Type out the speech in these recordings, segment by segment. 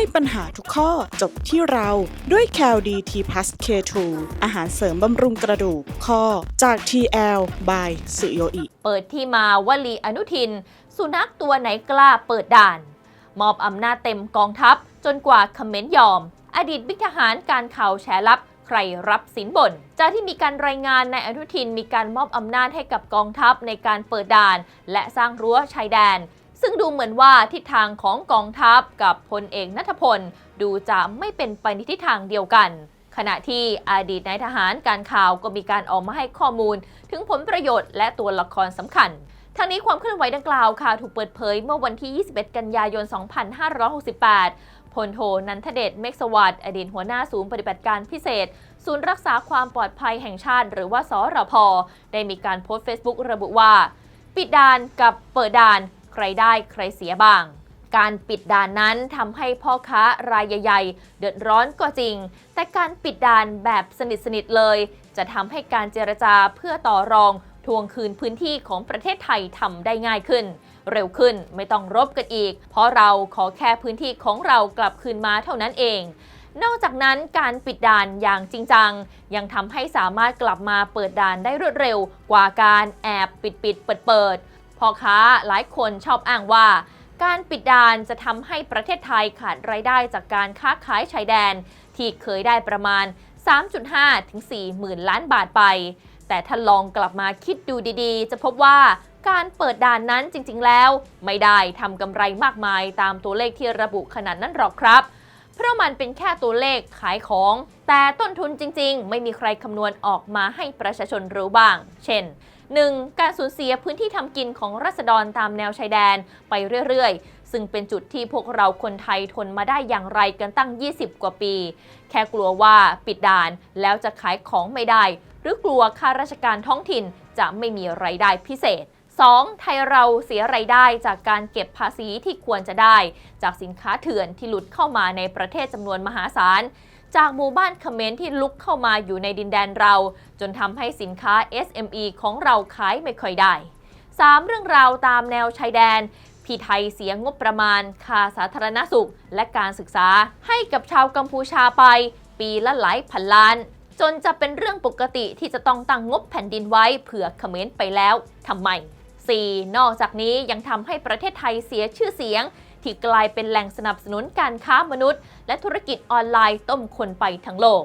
ให้ปัญหาทุกข้อจบที่เราด้วย c a l d t p l u s K2 อาหารเสริมบำรุงกระดูกข้อจาก TL by สุโยอิ เปิดที่มาวลีอนุทิน สุนัขตัวไหนกล้าเปิดด่าน มอบอำนาจเต็มกองทัพจนกว่าคอมเมนต์ยอม อดีตบิ๊กทหารการข่าวแฉลับใครรับสินบน จากที่มีการรายงานในอนุทินมีการมอบอำนาจให้กับกองทัพในการเปิดด่าน และสร้างรั้วชายแดน ซึ่งดูเหมือนว่าทิศทางของกองทัพกับพลเอกนัทพล ดูจะไม่เป็นไปในทิศทางเดียวกัน ขณะที่อดีตนายทหารการข่าวก็มีการออกมาให้ข้อมูล ถึงผลประโยชน์และตัวละครสำคัญทางนี้ความเคลื่อนไหวดังกล่าวค่ะถูกเปิดเผยเมื่อวันที่ 21 กันยายน 2568 พลโทนันทเดชเมฆสวัสดิ์อดีตหัวหน้าศูนย์ปฏิบัติการพิเศษ ศูนย์รักษาความปลอดภัยแห่งชาติ หรือว่าสรพได้มีการโพสต์ Facebook ระบุว่า ปิดด่านกับเปิดด่าน ใครได้ใครเสียบ้าง การปิดด่านนั้นทำให้พ่อค้ารายใหญ่ๆ เดือดร้อนก็จริง แต่การปิดด่านแบบสนิทสนิทๆเลย จะทำให้การเจรจาเพื่อต่อรองทวงคืนพื้นที่ของประเทศไทยทำได้ง่ายขึ้น เร็วขึ้นไม่ต้องรบกันอีก เพราะเราขอแค่พื้นที่ของเรากลับคืนมาเท่านั้นเอง นอกจากนั้นการปิดด่านอย่างจริงจัง ยังทำให้สามารถกลับมาเปิดด่านได้รวดเร็วกว่าการแอบปิดปิดเปิดเปิด พ่อค้าหลายคนชอบอ้างว่า การปิดด่านจะทำให้ประเทศไทยขาดรายได้จากการค้าขายชายแดน ที่เคยได้ประมาณ 3.5 ถึง 4 หมื่นล้านบาทไป แต่ถ้าลองกลับมาคิดดูดีๆ จะพบว่าการเปิดด่านนั้นจริงๆแล้ว ไม่ได้ทำกำไรมากมายตามตัวเลขที่ระบุขนาดนั้นหรอกครับ เพราะมันเป็นแค่ตัวเลขขายของ แต่ต้นทุนจริงๆ ไม่มีใครคำนวณออกมาให้ประชาชนรู้บ้าง เช่น 1. การสูญเสียพื้นที่ทำกินของรัษฎรตามแนวชายแดนไปเรื่อยๆ ซึ่งเป็นจุดที่พวกเราคนไทยทนมาได้อย่างไรกันตั้ง 20 กว่าปี แค่กลัวว่าปิดด่านแล้วจะขายของไม่ได้ หรือกลัวข้าราชการท้องถิ่นจะไม่มีไรายได้พิเศษ 2. ไทยเราเสียไรายได้จากการเก็บภาษีที่ควรจะได้ จากสินค้าเถื่อนที่หลุดเข้ามาในประเทศจำนวนมหาศาลจากหมู่บ้านเขมรที่ลุกเข้ามาอยู่ในดินแดนเรา จนทำให้สินค้า SME ของเราขายไม่ค่อยได้ 3. เรื่องราวตามแนวชายแดนพี่ไทยเสียงบประมาณค่าสาธารณสุข และการศึกษาให้กับชาวกัมพูชาไป ปีละหลายพันล้าน จนจะเป็นเรื่องปกติที่จะต้องตั้งงบแผ่นดินไว้เผื่อเขมรไปแล้วทำไม 4. นอกจากนี้ยังทำให้ประเทศไทยเสียชื่อเสียง ที่กลายเป็นแหล่งสนับสนุนการค้ามนุษย์ และธุรกิจออนไลน์ต้มคนไปทั้งโลก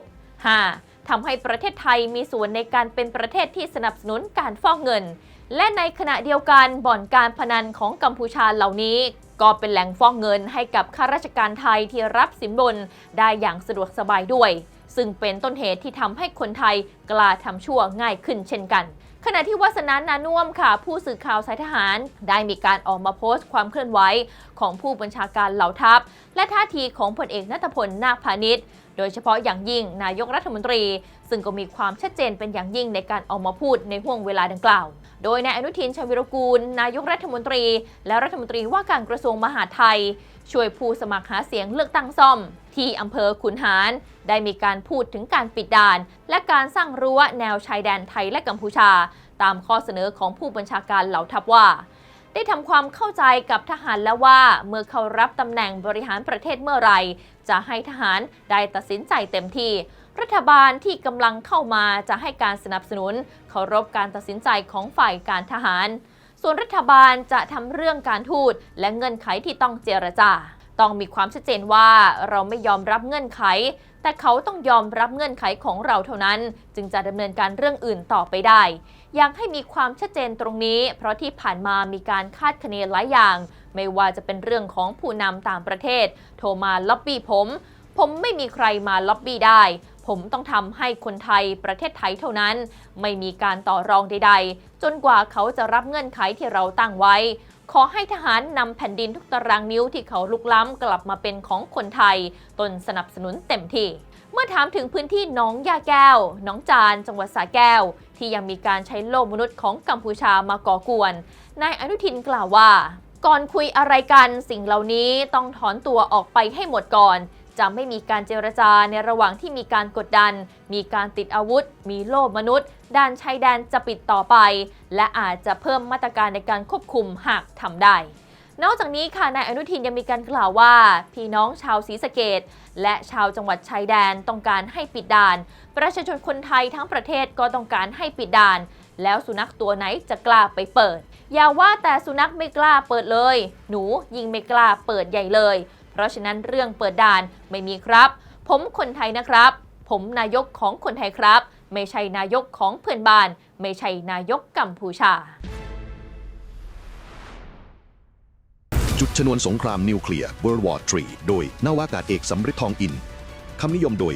5. ทำให้ประเทศไทยมีส่วนในการเป็นประเทศที่สนับสนุนการฟอกเงิน และในขณะเดียวกันบ่อนการพนันของกัมพูชาเหล่านี้ ก็เป็นแหล่งฟอกเงินให้กับข้าราชการไทยที่รับสินบนได้อย่างสะดวกสบายด้วย ซึ่งเป็นต้นเหตุที่ทำให้คนไทยกล้าทำชั่วง่ายขึ้นเช่นกัน ขณะที่วัฒนานานุ่มค่ะ ผู้สื่อข่าวสายทหาร ได้มีการออกมาโพสต์ความเคลื่อนไหวของผู้บัญชาการเหล่าทัพ และท่าทีของพลเอกนัทพลนาคพาณิชย์โดยเฉพาะอย่างยิ่งนายกรัฐมนตรี ซึ่งก็มีความชัดเจนเป็นอย่างยิ่งในการออกมาพูดในห่วงเวลาดังกล่าว โดยนายอนุทินชาญวิรกูล นายกรัฐมนตรี และรัฐมนตรีว่าการกระทรวงมหาดไทยช่วยผู้สมัครหาเสียงเลือกตั้งซ่อม ที่อำเภอขุนหาร ได้มีการพูดถึงการปิดด่าน และการสร้างรั้วแนวชายแดนไทยและกัมพูชา ตามข้อเสนอของผู้บัญชาการเหล่าทัพว่า ได้ทำความเข้าใจกับทหารแล้วว่า เมื่อเขารับตำแหน่งบริหารประเทศเมื่อไหร่จะให้ทหารได้ตัดสินใจเต็มที่รัฐบาลที่กำลังเข้ามาจะให้การสนับสนุนเคารพการตัดสินใจของฝ่ายการทหาร ส่วนรัฐบาลจะทำเรื่องการทูตและเงื่อนไขที่ต้องเจรจา ต้องมีความชัดเจนว่าเราไม่ยอมรับเงื่อนไข แต่เขาต้องยอมรับเงื่อนไขของเราเท่านั้น จึงจะดำเนินการเรื่องอื่นต่อไปได้ อยากให้มีความชัดเจนตรงนี้ เพราะที่ผ่านมามีการคาดคะเนหลายอย่าง ไม่ว่าจะเป็นเรื่องของผู้นำต่างประเทศ โทรมาล็อบบี้ผม ผมไม่มีใครมาล็อบบี้ได้ ผมต้องทำให้คนไทยประเทศไทยเท่านั้น ไม่มีการต่อรองใดๆ จนกว่าเขาจะรับเงื่อนไขที่เราตั้งไว้ ขอให้ทหารนำแผ่นดินทุกตารางนิ้วที่เขาลุกล้ำกลับมาเป็นของคนไทย ตนสนับสนุนเต็มที่เมื่อถามถึงพื้นที่น้องยาแก้ว น้องจานจังหวัดสระแก้ว ที่ยังมีการใช้โลกมนุษย์ของกัมพูชามาก่อกวน นายอนุทินกล่าวว่า ก่อนคุยอะไรกันสิ่งเหล่านี้ต้องถอนตัวออกไปให้หมดก่อน จะไม่มีการเจรจาในระหว่างที่มีการกดดัน มีการติดอาวุธ มีโล่มนุษย์ ด้านชายแดนจะปิดต่อไป และอาจจะเพิ่มมาตรการในการควบคุมหากทำได้ นอกจากนี้ค่ะนายอนุทินยังมีการกล่าวว่า พี่น้องชาวศรีสะเกดและชาวจังหวัดชายแดนต้องการให้ปิดด่าน ประชาชนคนไทยทั้งประเทศก็ต้องการให้ปิดด่าน แล้วสุนัขตัวไหนจะกล้าไปเปิด อย่าว่าแต่สุนัขไม่กล้าเปิดเลย หนูยิ่งไม่กล้าเปิดใหญ่เลย เพราะฉะนั้นเรื่องเปิดด่านไม่มีครับ ผมคนไทยนะครับ ผมนายกของคนไทยครับ ไม่ใช่นายกของเพื่อนบ้าน ไม่ใช่นายกกัมพูชา จุดชนวนสงครามนิวเคลียร์ World War 3โดยนาวากาศเอกสำริดทองอินคำนิยมโดย